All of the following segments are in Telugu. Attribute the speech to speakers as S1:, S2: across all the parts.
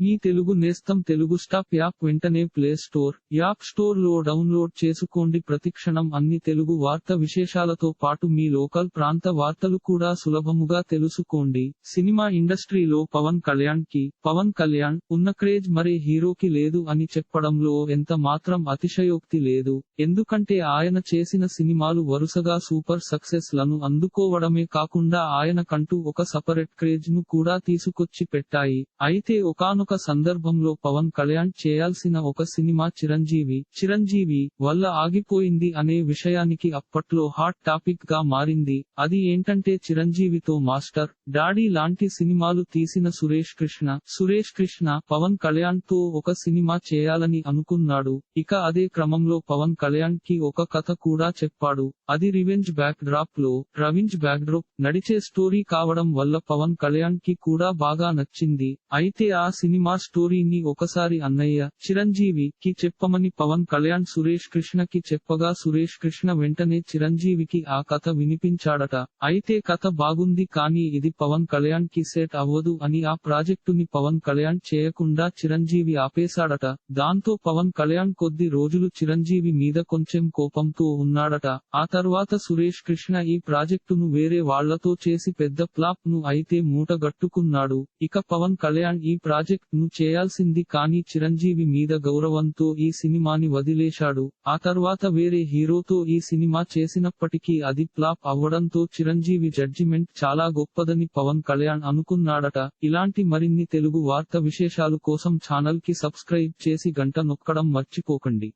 S1: మీ తెలుగు నేస్తం తెలుగు స్టాప్ యాప్ వెంటనే ప్లే స్టోర్ యాప్ స్టోర్లో డౌన్లోడ్ చేసుకోండి. ప్రతిక్షణం అన్ని తెలుగు వార్త విశేషాలతో పాటు మీ లోకల్ ప్రాంత వార్తలు కూడా సులభముగా తెలుసుకోండి. సినిమా ఇండస్ట్రీలో పవన్ కళ్యాణ్కి పవన్ కళ్యాణ్ ఉన్న క్రేజ్ మరే హీరోకి లేదు అని చెప్పడంలో ఎంత మాత్రం అతిశయోక్తి లేదు. ఎందుకంటే ఆయన చేసిన సినిమాలు వరుసగా సూపర్ సక్సెస్లను అందుకోవడమే కాకుండా ఆయన కంటూ ఒక సపరేట్ క్రేజ్ను కూడా తీసుకొచ్చి పెట్టాయి అయితే ఒకనొక సందర్భంలో పవన్ కళ్యాణ్ చేయాల్సిన ఒక సినిమా చిరంజీవి. చిరంజీవి వల్ల ఆగిపోయింది అనే విషయానికి అప్పట్లో హాట్ టాపిక్గా మారింది. అది ఏంటంటే చిరంజీవితో మాస్టర్ డాడీ లాంటి సినిమాలు తీసిన సురేష్ కృష్ణ. సురేష్ కృష్ణ పవన్ కళ్యాణ్తో ఒక సినిమా చేయాలని అనుకున్నాడు. ఇక అదే క్రమంలో పవన్ కళ్యాణ్కి ఒక కథ కూడా చెప్పాడు. అది రివెంజ్ బ్యాక్ డ్రాప్లో రవింజ్ బ్యాక్ డ్రాప్ నడిచే స్టోరీ కావడం వల్ల పవన్ కళ్యాణ్కి కూడా బాగా నచ్చింది. అయితే ఆ సినిమా స్టోరీని ఒకసారి అన్నయ్య చిరంజీవి కి చెప్పమని పవన్ కళ్యాణ్ సురేష్ కృష్ణ కి చెప్పగా సురేష్ కృష్ణ వెంటనే చిరంజీవికి ఆ కథ వినిపించాడట. అయితే కథ బాగుంది కానీ ఇది పవన్ కళ్యాణ్కి సెట్ అవ్వదు అని ఆ ప్రాజెక్టుని పవన్ కళ్యాణ్ చేయకుండా చిరంజీవి ఆపేశాడట. దాంతో పవన్ కళ్యాణ్ కొద్ది రోజులు చిరంజీవి మీద కొంచెం కోపంతో ఉన్నాడట. ఆ తర్వాత సురేష్ కృష్ణ ఈ ప్రాజెక్టును వేరే వాళ్ళతో చేసి పెద్ద ఫ్లాప్ను అయితే మూటగట్టుకున్నాడు. ఇక పవన్ కళ్యాణ్ ఈ ప్రాజెక్ట్ ప్రాజెక్ట్ను చేయాల్సింది కానీ చిరంజీవి మీద గౌరవంతో ఈ సినిమాని వదిలేశాడు. ఆ తర్వాత వేరే హీరోతో ఈ సినిమా చేసినప్పటికీ అది ఫ్లాప్ అవ్వడంతో చిరంజీవి జడ్జిమెంట్ చాలా గొప్పదని పవన్ కళ్యాణ్ అనుకున్నాడట. ఇలాంటి మరిన్ని తెలుగు వార్త విశేషాలు కోసం ఛానల్కి సబ్స్క్రైబ్ చేసి గంట నొక్కడం మర్చిపోకండి.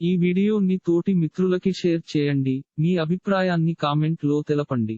S1: ఈ వీడియోని తోటి మిత్రులకి షేర్ చేయండి. మీ అభిప్రాయాన్ని కామెంట్లో తెలపండి.